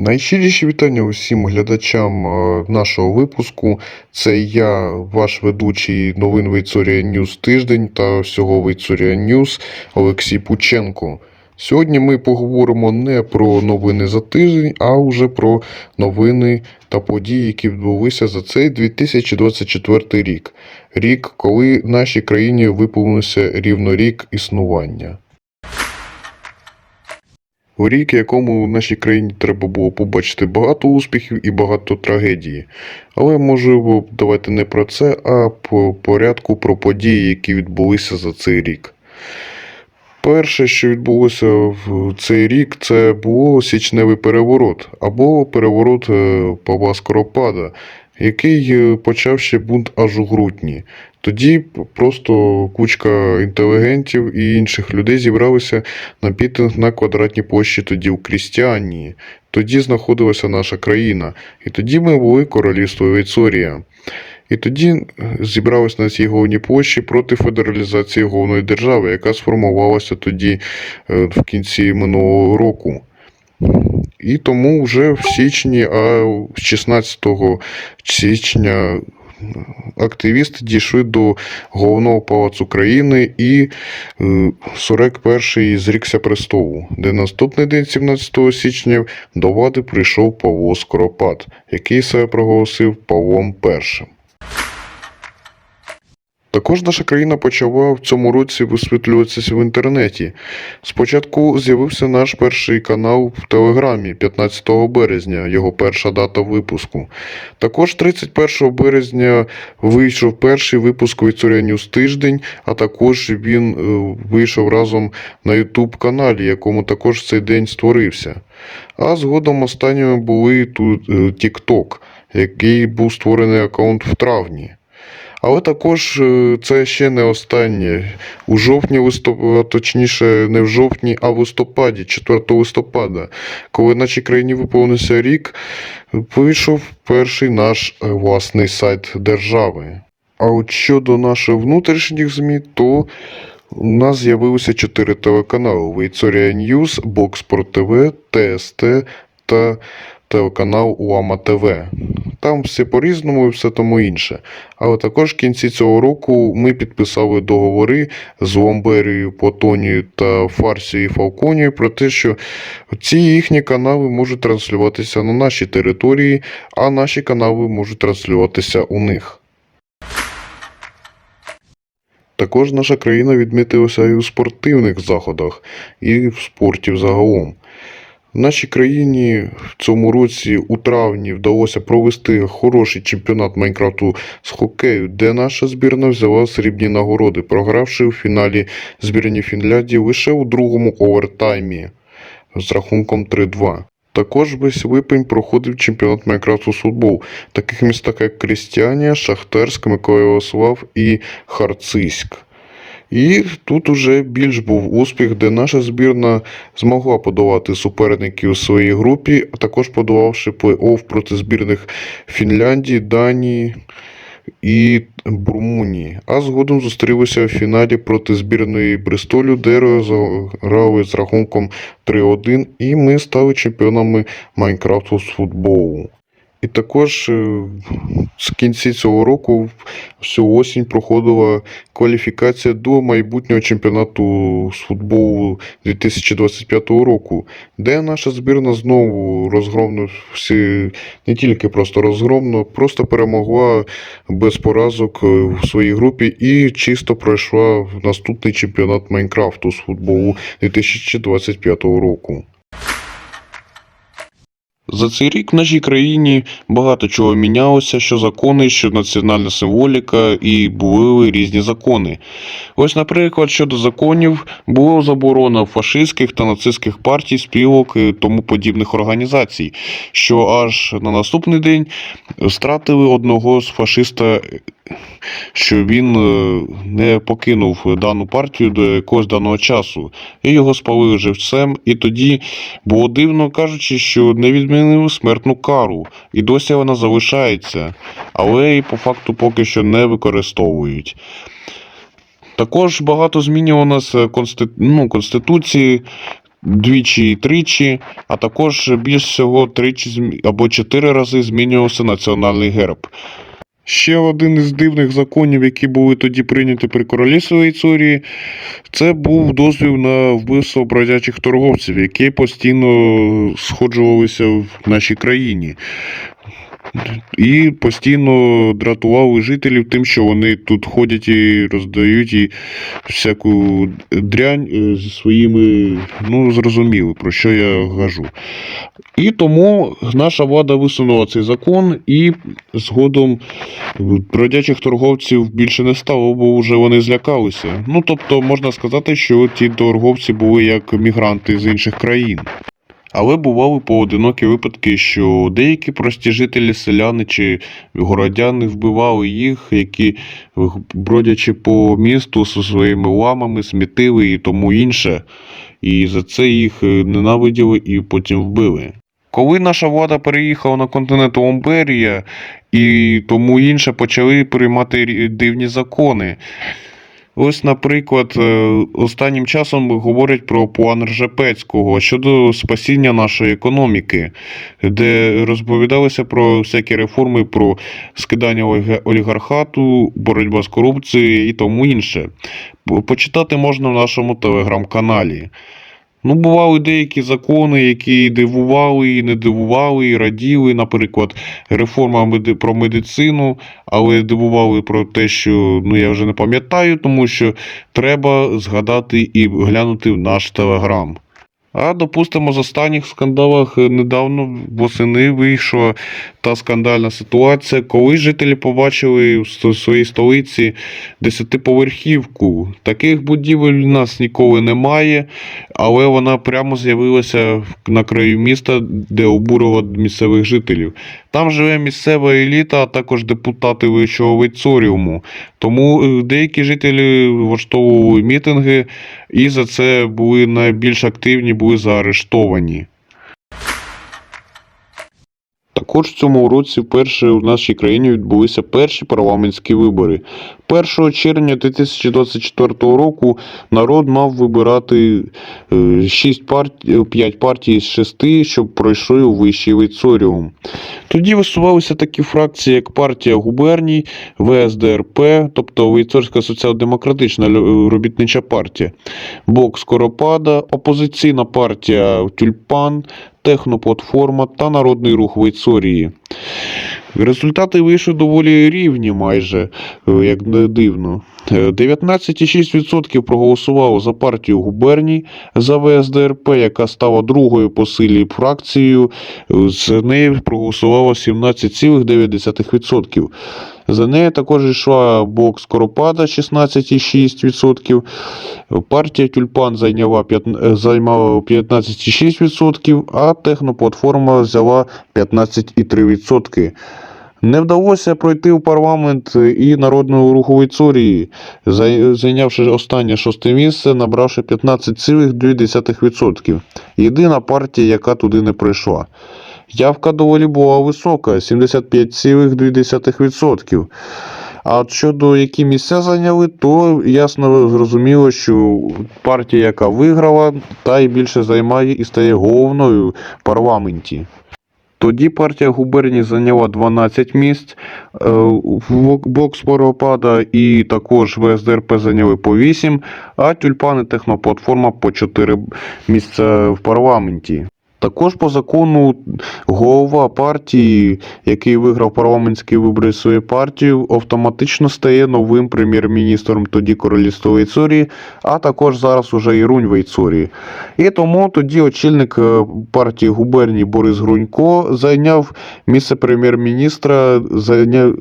Найщиріші вітання усім глядачам е, нашого випуску. Це я, ваш ведучий новин Вейцорія Ньюс тиждень та всього Вейцорія Ньюс Олексій Пученко. Сьогодні ми поговоримо не про новини за тиждень, а вже про новини та події, які відбулися за цей 2024 рік. Рік, коли нашій країні виповнився рівно рік існування. Рік, якому в нашій країні треба було побачити багато успіхів і багато трагедії. Але можливо, давайте не про це, а по порядку про події, які відбулися за цей рік. Перше, що відбулося в цей рік, це було січневий переворот або переворот е, Павла Скоропада, який е, почав ще бунт аж у грудні. Тоді просто кучка інтелігентів і інших людей зібралися на мітинг на квадратній площі тоді у Крістіанії. Тоді знаходилася наша країна, і тоді ми були королівство Вейцорія. І тоді е, зібралися на цій головній площі проти федералізації головної держави, яка сформувалася тоді е, в кінці минулого року. І тому вже в січні, а 16 січня активісти дійшли до головного палацу країни і е, 41-й зрікся престолу, де наступний день, 17 січня, до влади прийшов Павло Скоропад, який себе проголосив Павлом І. Також наша країна почала в цьому році висвітлюватися в інтернеті. Спочатку з'явився наш перший канал в Телеграмі 15 березня, його перша дата випуску. Також 31 березня вийшов перший випуск Вікторія Ньюс тиждень, а також він е, вийшов разом на YouTube каналі, якому також цей день створився. А згодом останніми були тут е, TikTok, який був створений аккаунт в травні. Але також е, це ще не останнє. У жовтні листопада, точніше, не в жовтні, а в листопаді, 4 листопада, коли нашій країні виповнився рік, вийшов перший наш е, власний сайт держави. А от щодо наших внутрішніх ЗМІ, то у нас з'явилося чотири телеканали: Вейцорія Ньюс, Бокспорт ТВ, ТСТ та телеканал Лама ТВ. Там все по-різному і все тому інше. Але також в кінці цього року ми підписали договори з Ламберією, Платонією та Фарсією Фалконією про те, що ці їхні канали можуть транслюватися на нашій території, а наші канали можуть транслюватися у них. Також наша країна відмітилася і у спортивних заходах, і в спорті взагалом. В нашій країні в цьому році у травні вдалося провести хороший чемпіонат Майнкрафту з хокею, де наша збірна взяла срібні нагороди, програвши у фіналі збірні Фінляндії лише у другому овертаймі з рахунком 3-2. Також весь липень проходив чемпіонат Майнкрафту з футбол в таких містах, як Крістіанія, Шахтерськ, Миколаївослав і Харциськ. І тут уже більш був успіх, де наша збірна змогла подолати суперників у своїй групі, а також подолавши плей-офф проти збірних Фінляндії, Данії і Румунії. А згодом зустрілися в фіналі проти збірної Бристолю, де розграли з рахунком 3-1, і ми стали чемпіонами Майнкрафту з футболу. І також е, з кінці цього року всю осінь проходила кваліфікація до майбутнього чемпіонату з футболу 2025 року, де наша збірна знову розгромно всі, не тільки просто розгромно, просто перемогла без поразок е, в своїй групі і чисто пройшла в наступний чемпіонат Майнкрафту з футболу 2025 року. За цей рік в нашій країні багато чого мінялося, що закони, що національна символіка, і були різні закони. Ось, наприклад, щодо законів було заборона фашистських та нацистських партій, спілок і тому подібних організацій, що аж на наступний день стратили одного з фашиста, що він е, не покинув дану партію до якогось даного часу, і його спалили живцем. І тоді було дивно кажучи, що не відмінили смертну кару, і досі вона залишається, але її по факту поки що не використовують. Також багато змінювало нас е, консти... ну, Конституції двічі і тричі, а також більш всього тричі або чотири рази змінювався національний герб. Ще один із дивних законів, які були тоді прийняті при королі Швейцарії, це був дозвіл на вбивство бродячих торговців, які постійно сходжувалися в нашій країні. І постійно дратували жителів тим, що вони тут ходять і роздають і всяку дрянь е, зі своїми, ну зрозуміли, про що я кажу. І тому наша влада висунула цей закон, і згодом бродячих торговців більше не стало, бо вже вони злякалися. Ну тобто можна сказати, що ті торговці були як мігранти з інших країн. Але бували поодинокі випадки, що деякі прості жителі, селяни чи городяни вбивали їх, які, бродячи по місту зі своїми ламами, смітили і тому інше. І за це їх е, ненавиділи і потім вбили. Коли наша влада переїхала на континент Ломберія і тому інше почали приймати дивні закони. Ось, наприклад, е, останнім часом говорять про план Ржепецького щодо спасіння нашої економіки, де розповідалося про всякі реформи, про скидання олігархату, боротьба з корупцією і тому інше. Почитати можна в нашому телеграм-каналі. Ну, бували деякі закони, які дивували і не дивували, і раділи, наприклад, реформа про медицину, але дивували про те, що ну я вже не пам'ятаю, тому що треба згадати і глянути в наш телеграм. А допустимо, з останніх скандалах е, недавно восени вийшла та скандальна ситуація, коли жителі побачили в своїй столиці десятиповерхівку. Таких будівель у нас ніколи немає, але вона прямо з'явилася на краю міста, де обурила місцевих жителів. Там живе місцева еліта, а також депутати вищого вейцоріуму. Тому е, деякі жителі влаштовували мітинги і за це були найбільш активні, були заарештовані. Також в цьому році вперше у нашій країні відбулися перші парламентські вибори. 1 червня 2024 року народ мав вибирати 6 партій, 5 партій з 6, щоб пройшли у вищий вейцоріум. Тоді висувалися такі фракції, як партія губерній, ВСДРП, тобто Вейцорська соціал-демократична робітнича партія, Блок Скоропада, опозиційна партія Тюльпан, Техноплатформа та Народний рух Вейцорії. Результати вийшли доволі рівні майже, е, як не дивно. Е, 19,6% проголосувало за партію губерній, за ВСДРП, яка стала другою по силі фракцією. Е, За неї проголосувало 17,9%. За нею також йшла блок Скоропада 16,6%. Партія Тюльпан зайняла п'ят- е, займала 15,6%, а Техноплатформа взяла 15,3%. Не вдалося пройти у парламент і народного руху Вейцорії, зайнявши останнє шосте місце, набравши 15,2%. Єдина партія, яка туди не прийшла. Явка доволі була висока 75,2%. А от щодо які місця зайняли, то ясно зрозуміло, що партія, яка виграла, та й більше займає і стає головною в парламенті. Тоді партія губернії зайняла 12 місць, е, блок Споропада і також ВСДРП зайняли по 8, а тюльпани Техноплатформа по 4 місця в парламенті. Також по закону голова партії, який виграв парламентські вибори своєю партією, автоматично стає новим прем'єр-міністром тоді королівства Вейцорії, а також зараз уже і Рунь. І тому тоді очільник е, партії губернії Борис Грунько зайняв місце прем'єр-міністра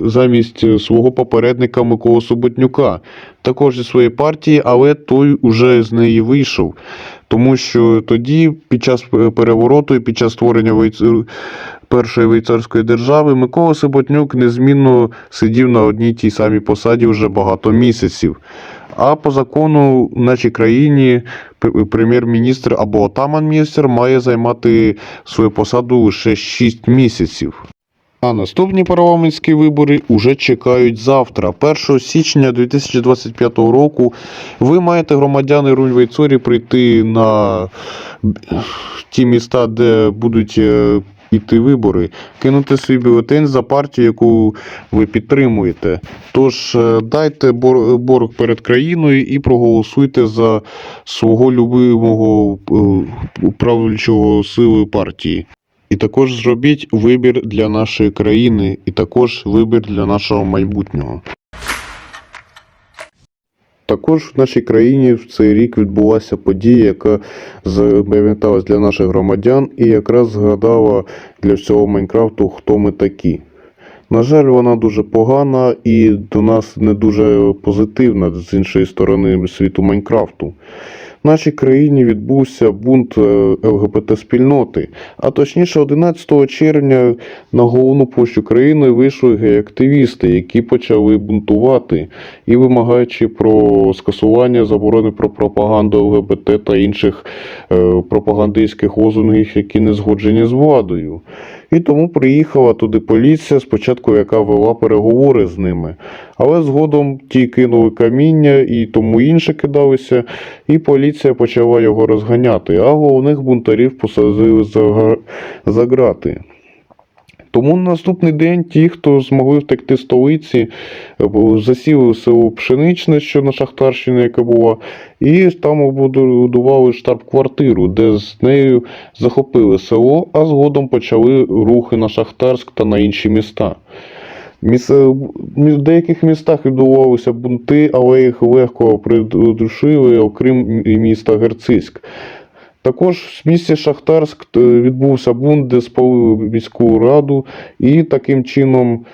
замість свого попередника Миколи Суботнюка, також зі своєї партії, але той уже з неї вийшов. Тому що тоді, під час е, перевороту і під час створення Вейц- першої вейцарської держави, Микола Сиботнюк незмінно сидів на одній тій самій посаді вже багато місяців. А по закону в нашій країні прем'єр-міністр або отаман-міністр має займати свою посаду лише 6 місяців. А наступні парламентські вибори уже чекають завтра, 1 січня 2025 року. Ви маєте громадяни Рунь-Вейцорі прийти на ті міста, де будуть е, іти вибори, кинути свій бюлетень за партію, яку ви підтримуєте. Тож е, дайте бор- борг перед країною і проголосуйте за свого любимого е, правлячого сили партії. І також зробіть вибір для нашої країни, і також вибір для нашого майбутнього. Також в нашій країні в цей рік відбулася подія, яка запам'яталась для наших громадян і якраз згадала для всього Майнкрафту, хто ми такі. На жаль, вона дуже погана і до нас не дуже позитивна з іншої сторони світу Майнкрафту. В нашій країні відбувся бунт е, ЛГБТ-спільноти, а точніше 11 червня на головну площу країни вийшли гей-активісти, які почали бунтувати і вимагаючи про скасування заборони про пропаганду ЛГБТ та інших е, пропагандистських лозунгів, які не згоджені з владою. І тому приїхала туди поліція, спочатку яка вела переговори з ними. Але згодом ті кинули каміння і тому інше кидалися, і поліція почала його розганяти, а головних бунтарів посадили за, за грати. Тому на наступний день ті, хто змогли втекти з столиці, е, засіли село Пшеничне, що на Шахтарщині, яка була, і там побудували штаб-квартиру, де з нею захопили село, а згодом почали рухи на Шахтарськ та на інші міста. Міс... В деяких містах відбувалися бунти, але їх легко придушили, окрім міста Герциск. Також в місті Шахтарськ е, відбувся бунт, де спалили міську раду, і таким чином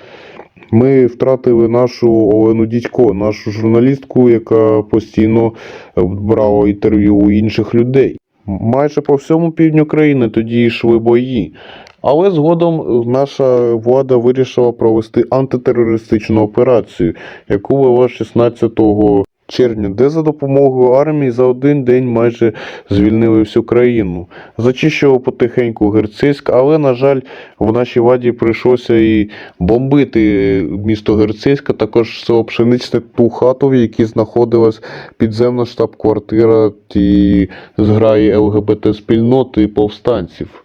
ми втратили нашу Олену Дідько, нашу журналістку, яка постійно брала інтерв'ю у інших людей. Майже по всьому півдню країни тоді йшли бої. Але згодом наша влада вирішила провести антитерористичну операцію, яку вела 16 червня, де за допомогою армії за один день майже звільнили всю країну. Зачищував потихеньку Герциск, але, на жаль, в нашій владі прийшлося і бомбити місто Герциск, а також село Пшеничне ту хату, в якій знаходилась підземна штаб-квартира і зграї ЛГБТ-спільноти і повстанців.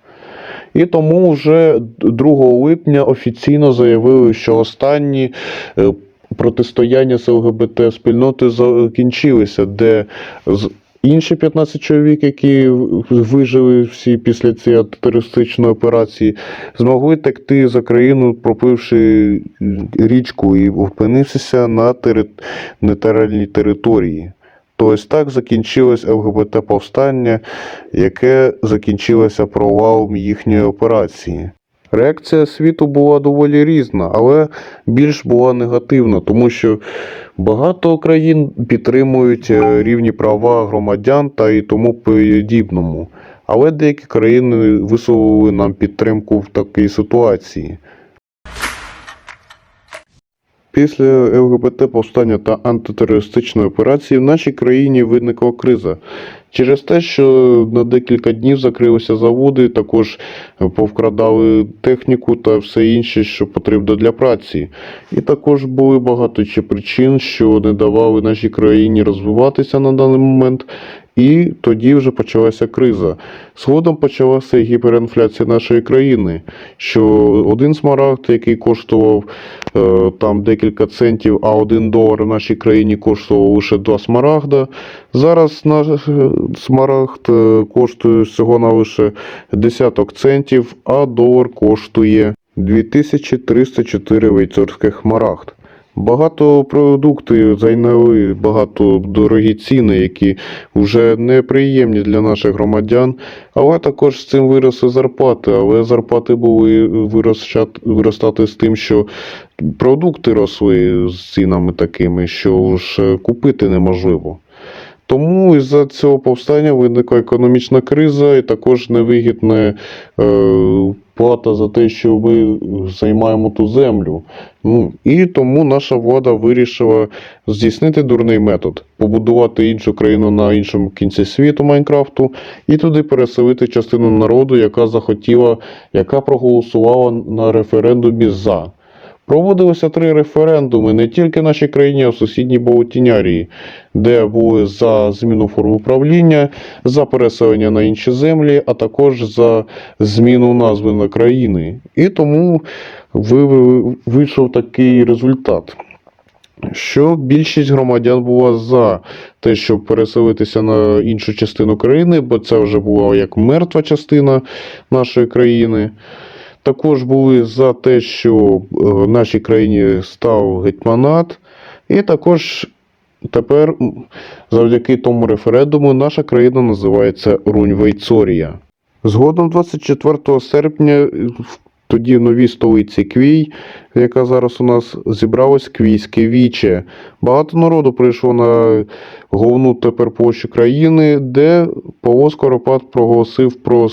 І тому вже 2 липня офіційно заявили, що останні е, протистояння з ЛГБТ спільноти закінчилися, де інші 15 чоловік, які вижили всі після цієї терористичної операції, змогли текти за країну, пропивши річку і опинився на нейтральній території. То ось так закінчилось ЛГБТ повстання, яке закінчилося провалом їхньої операції. Реакція світу була доволі різна, але більш була негативна, тому що багато країн підтримують е, рівні права громадян та і тому подібному. Але деякі країни висловили нам підтримку в такій ситуації. Після ЛГБТ повстання та антитерористичної операції в нашій країні виникла криза через те, що на декілька днів закрилися заводи, також повкрадали техніку та все інше, що потрібно для праці. І також були багато ще причин, що не давали нашій країні розвиватися на даний момент. І тоді вже почалася криза. Згодом почалася гіперінфляція нашої країни, що один смарагд, який коштував е, там декілька центів, а один долар в нашій країні коштував лише два смарагда. Зараз наш е, смарагд е, коштує всього на лише десяток центів, а долар коштує 2304 вейцорських смарагд. Багато продуктів зайняли багато дорогі ціни, які вже неприємні для наших громадян, але також з цим виросли зарплати. Але зарплати були виростати з тим, що продукти росли з цінами такими, що ж купити неможливо. Тому із-за цього повстання виникла економічна криза і також невигідне е, плата за те, що ми займаємо ту землю. Ну, і тому наша влада вирішила здійснити дурний метод, побудувати іншу країну на іншому кінці світу Майнкрафту і туди переселити частину народу, яка захотіла, яка проголосувала на референдумі за. Проводилося три референдуми не тільки в нашій країні, а в сусідній Болотінярії, де були за зміну форми управління, за переселення на інші землі, а також за зміну назви на країни. І тому ви- ви- вийшов такий результат. Що більшість громадян була за те, щоб переселитися на іншу частину країни, бо це вже була як мертва частина нашої країни. Також були за те, що е, в нашій країні став гетьманат, і також тепер, завдяки тому референдуму, наша країна називається Рунь-Вейцорія. Згодом 24 серпня, тоді новій столиці Квій, яка зараз у нас зібралось Квійське віче. Багато народу прийшло на головну тепер площу країни, де Павло Скоропад проголосив про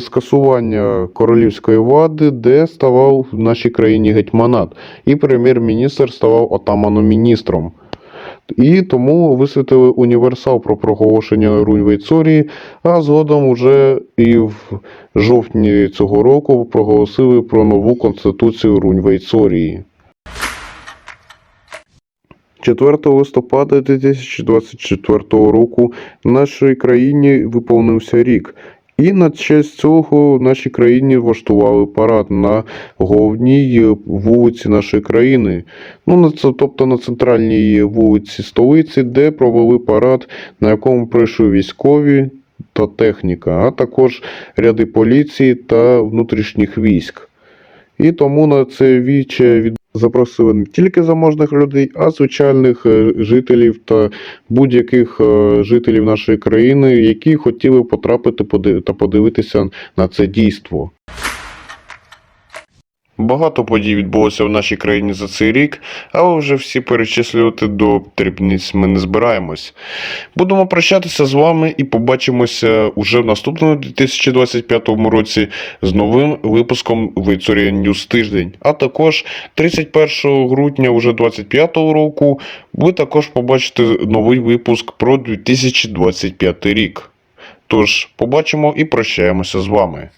скасування королівської влади, де ставав в нашій країні гетьманат, і прем'єр-міністр ставав отаманом-міністром. І тому висвітили універсал про проголошення Рунь-Вейцорії, а згодом уже і в жовтні цього року проголосили про нову конституцію Рунь-Вейцорії. 4 листопада 2024 року нашій країні виповнився рік. І на честь цього в нашій країні влаштували парад на головній вулиці нашої країни. Ну, на це, тобто на центральній вулиці столиці, де провели парад, на якому прийшли військові та техніка, а також ряди поліції та внутрішніх військ. І тому на це віче від... запросили не тільки заможних людей, а звичайних е, жителів та будь-яких е, жителів нашої країни, які хотіли потрапити та подивитися на це дійство. Багато подій відбулося в нашій країні за цей рік, але вже всі перечислювати до дрібниць ми не збираємось. Будемо прощатися з вами і побачимося уже в наступному 2025 році з новим випуском Вицорія Ньюс тиждень. А також 31 грудня уже 2025 року ви також побачите новий випуск про 2025 рік. Тож побачимо і прощаємося з вами.